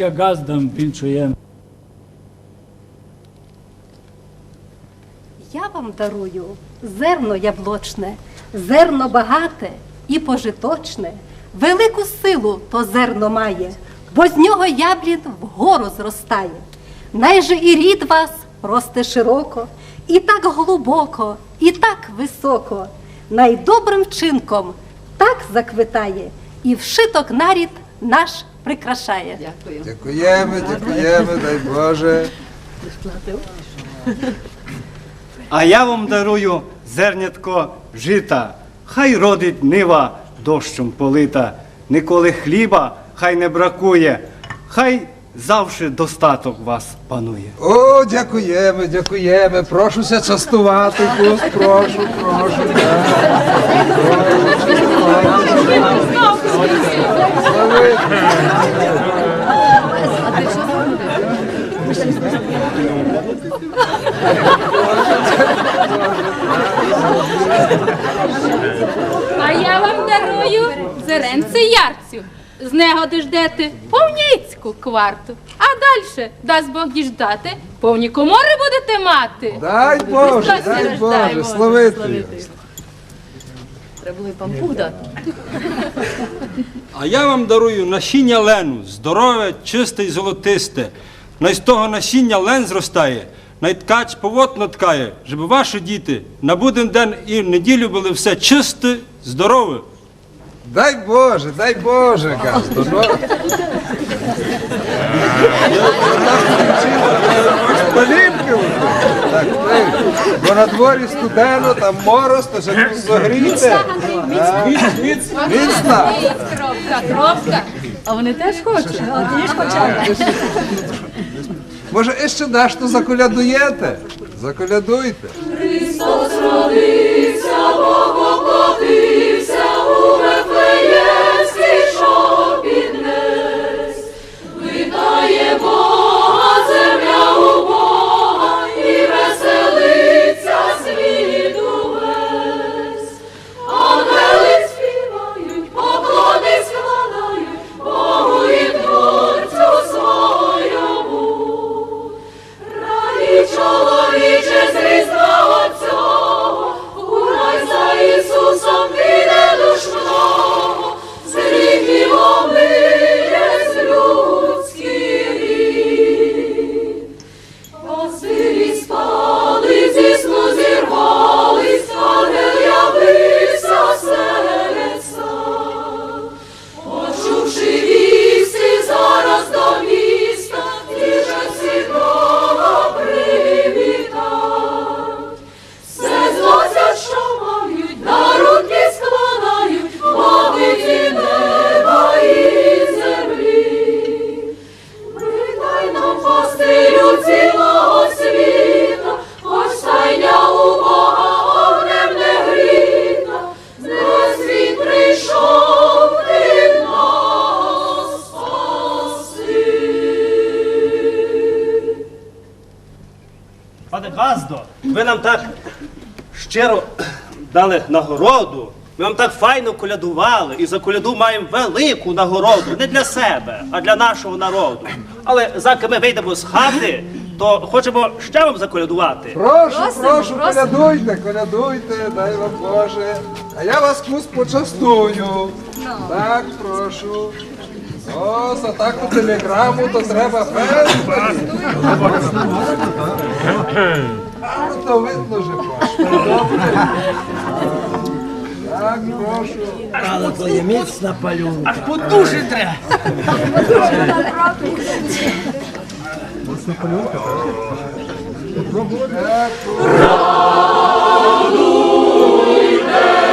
Газдам вінчуємо. Я вам дарую зерно яблочне, зерно багате і пожиточне, велику силу то зерно має, бо з нього яблін вгору зростає. Найже і рід вас росте широко, і так глибоко, і так високо, найдобрим вчинком так заквитає, і вшиток нарід наш прикрашає. Дякуємо, дякуємо, дай Боже. А я вам дарую зернятко жита, хай родить нива дощом полита, ніколи хліба хай не бракує, хай завжди достаток вас панує. О, дякуємо, дякуємо. Прошуся частувати, Гусь, прошу, прошу. А я вам дарую зеренце ярцю. З нього дождете повніцьку кварту. А далі, дасть Бог діждати, повні комори будете мати. Дай Боже, дай Боже, славити. А я вам дарую насіння лену, здорове, чисте і золотисте. Най з того насіння лен зростає, най ткач повотно ткає, щоб ваші діти на буден день і в неділю були все чисте, здорове. Дай Боже, дай Боже, Газдо. Ну, Поліпки. Так, ти. Бо на дворі студено, там мороз, то ще не зогріти. Міцна. Кропка, кропка. А вони теж хочуть. Може, іще дещо заколядуєте? Заколядуйте. Чоловіче Пастирі спали, зі сну зірвались, ангел явився серед сад. Почувши вісті, зараз до міста, тішаться Бога привітать. Все зносять, що мають, на руки складають, побиті неба і землі. Придай нам пастирю цілого Газдо, ви нам так щиро дали нагороду. Ми вам так файно колядували, і за коляду маємо велику нагороду не для себе, а для нашого народу. Але заки ми вийдемо з хати, то хочемо ще вам заколядувати. Прошу, прошу, колядуйте, колядуйте, дай вам Боже. А я вас кус почастую. Так, прошу. О, за таку телеграму то треба ну то видно же. Так, прошу. Але то є міцна палюнка. Так, прошу.